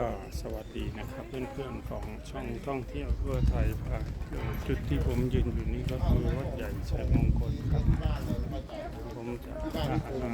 ก็สวัสดีนะครับเพื่อนๆของช่องท่องเที่ยวทั่วไทยพาเที่ยวจุดที่ผมยืนอยู่นี่ก็คือวัดใหญ่ชัยมงคลครับผมจะพา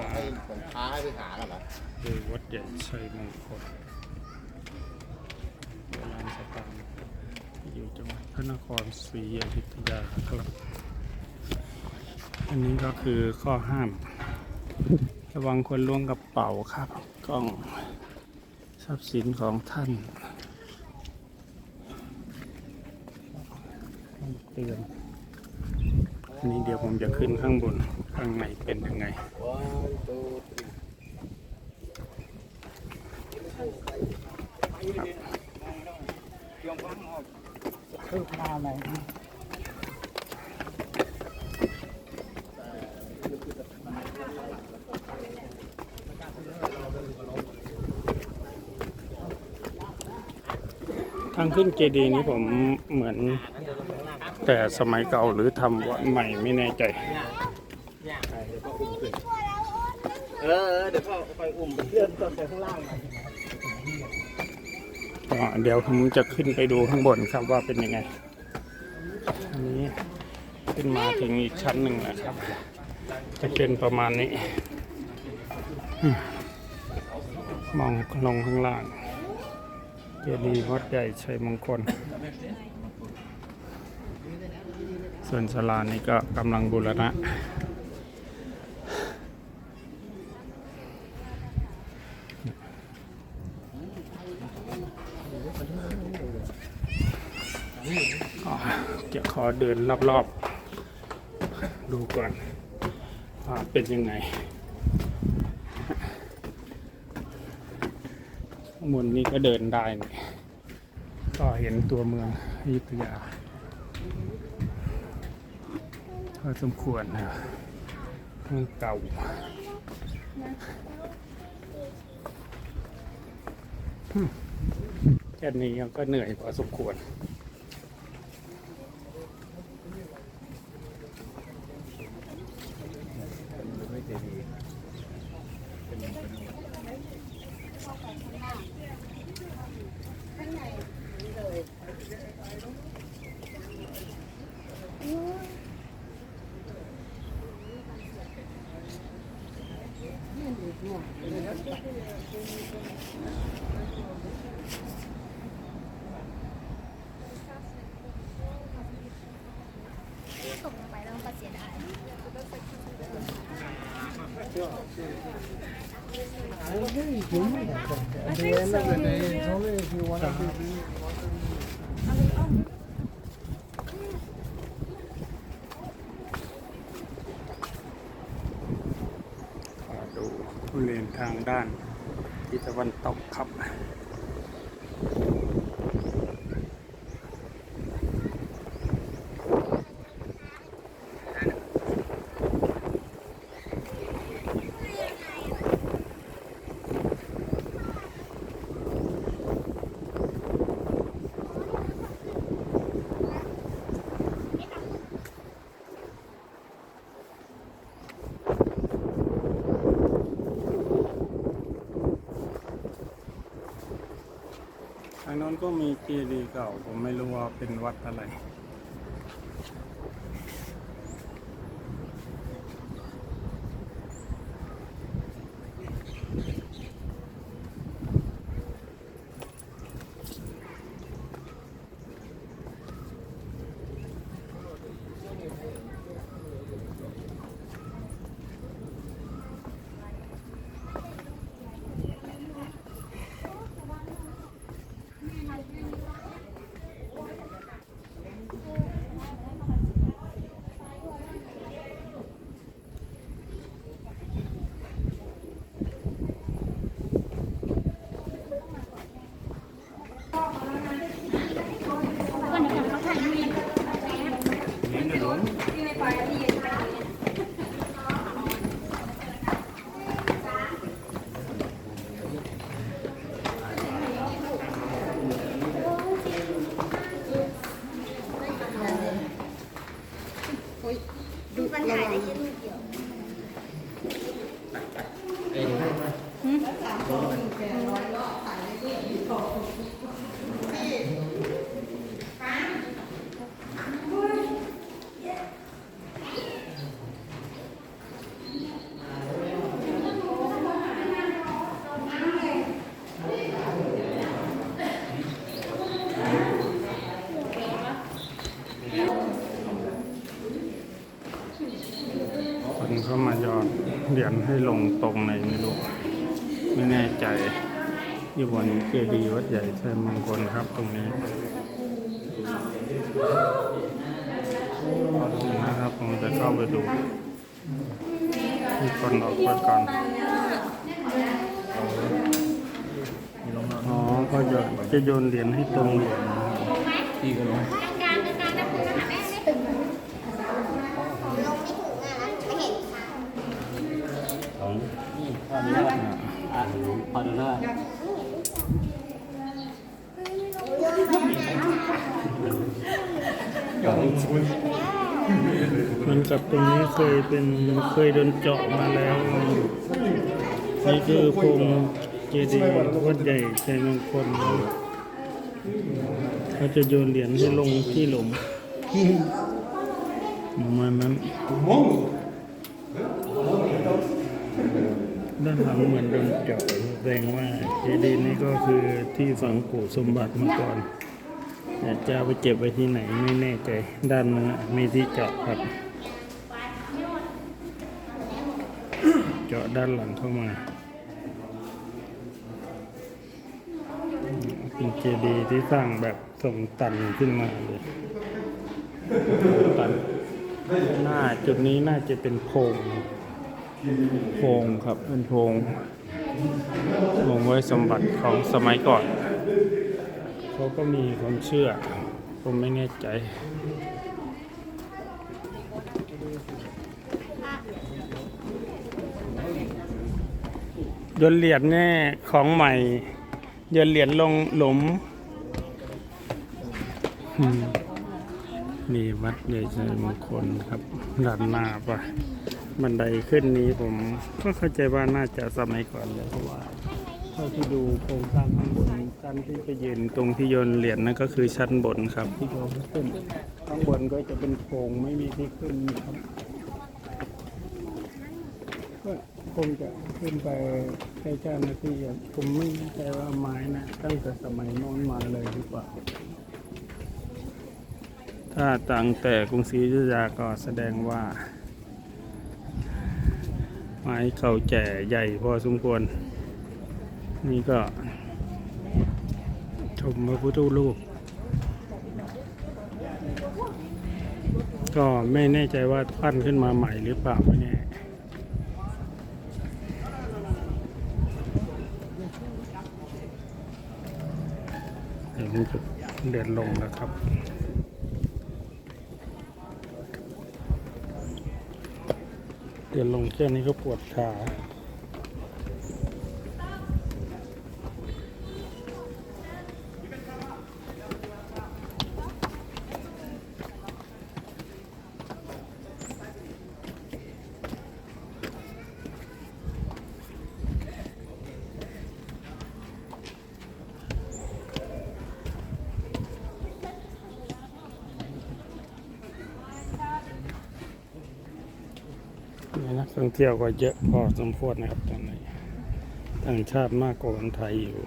มาผมท้าให้ไปหากันเหรอดูวัดใหญ่ชัยมงคลโบราณสถานอยู่จังหวัดพระนครศรีอยุธยาครับอันนี้ก็คือข้อห้าม ระวังคนล้วงกระเป๋าครับกล้อง ทรัพย์สินของท่านเตือนอันนี้เดี๋ยวผมจะขึ้นข้างบนข้างในเป็นยังไงคืบหน้าไหน ทางขึ้นเจดีย์นี้ผมเหมือน แต่สมัยเก่าหรือทำวัดใหม่ไม่แน่ใจ เออ เดี๋ยวพ่อคอยอุ้มเลื่อนต้นไปข้างล่างก็เดี๋ยวผมจะขึ้นไปดูข้างบนครับว่าเป็นยังไง อันนี้ขึ้นมาถึงอีกชั้นหนึ่งนะครับ จะเป็นประมาณนี้ มองลงข้างล่าง จดีย์วัดใหญ่ชัยมงคล ส่วนศาลานี้ก็กำลังบูรณะ จะขอเดินรอบๆ ดูก่อนว่าเป็นยังไงางบนนี้ก็เดินได้นี่ก็เห็นตัวเมืองอยุธยาพอสมควรนะเมืองเก่าแค่นี้ก็เหนื่อยพอสมควร ตกลงไปแล้วมันก็เสียดายขอดูบริเวณ ทางด้านทิศตะวันตกครับางโน้นก็มีเจดีย์เก่า ผมไม่รู้ว่าเป็นวัดอะไร นเหรียญให้ลงตรงไหนไม่รู้ ไม่แน่ใจอยู่บนเจดีย์วัดใหญ่ชัยมงคลครับตรงนี้นะครับผมจะเข้าไปดูมีคนออกไปก่อนอ๋อก็จะจะโยนเหรียญให้ตรงเหรียญนะครับพี่ก็ลงางกลางกลางนะคุณหาแม่ไม่ถึงลงไม่ถึงอะนะไม่เห็นค่ะ ของนี่พอดีว่าอะพอดีว่า เหมันกับตรงนี้เคยเป็นเคยโดนเจาะมาแล้ว นี่คือโพรงเจดีย์วัดใหญ่ชัยมงคลเขาจะโยนเหรียญให้ลงที่หลุมประมาณนั้นด้านหลังเหมือนโดนเจาะแสดงว่าเจดีย์นี้ก็คือที่ฝังปู่สมบัติมาก่อน แต่จะเอาไปเก็บไว้ที่ไหนไม่แน่ใจ ด้านนู้นมีที่เจาะครับ เจาะด้านหลังเข้ามา เป็นเจดีย์ที่สร้างแบบทรงตันขึ้นมาเลยตันหน้าจุดนี้น่าจะเป็นโพรงโพรงครับเป็นโพรงโพงไว้สมบัติของสมัยก่อน เขาก็มีความเชื่อ ผมไม่แน่ใจยนเหรียญแน่ของใหม่ยนเหรียญลงหลุมมนี่วัดใหญ่ชัยมงคลครับด้านหน้าปะบันไดขึ้นนี้ผมก็เข้าใจว่าน่าจะสมัยก่อนเลยเพราะว่า เท่าที่ดูโครงสร้างข้างบนชั้นที่ไปยืนตรงที่โยนเหรียญนั่นก็คือชั้นบนครับที่เขาขึ้นข้างบนก็จะเป็นโครงไม่มีที่ขึ้นครับก็คงจะขึ้นไปใช้เจ้าหน้าที่ผมไม่แน่ใจว่าไม้นะตั้งแต่สมัยโน้นมาเลยหรือเปล่าถ้าตั้งแต่กรุงศรีอยุธยาก็แสดงว่า ไม้เก่าแก่ใหญ่พอสมควร นี่ก็ ชมพระพุทธรูป ก็ไม่แน่ใจว่าปั้นขึ้นมาใหม่หรือเปล่าไม่แน่เห็นจุดเดินลงแล้วครับเดินลงแค่นี้ก็ปวดขา นี่นักท่องเที่ยวก็เยอะพอสมควรนะครับตอนนี้ต่างชาติมากกว่าคนไทยอยู่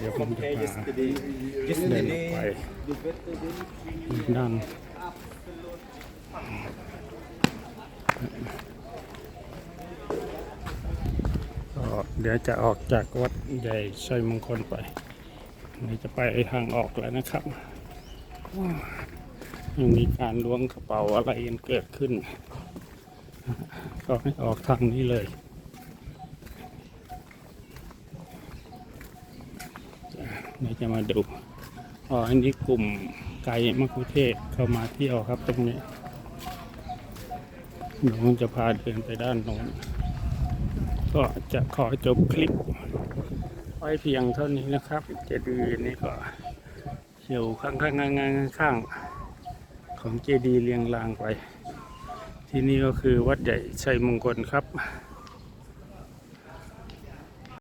เดี๋ยวผมจะพาเดนไปด้านก็เดี๋ยวจะออกจากวัดใหญ่ชัยมงคลไปเดี๋ยวจะไปทางออกแล้วนะครับ ยังมีการล้วงกระเป๋าอะไรกันเกิดขึ้น ก็ให้ออกทางนี้เลยเดี๋ยวจะมาดูอ๋ออันนี้กลุ่มไกด์มะคุเทศเข้ามาเที่ยวครับตรงนี้น้องจะพาเดินไปด้านโน้นก็จะขอจบคลิป ไว้เพียงเท่านี้นะครับเจดีย์นี่ก็อยู่ข้างๆข้างๆ ของเจดีย์เรียงรางไป ที่นี่ก็คือวัดใหญ่ชัยมงคลครับ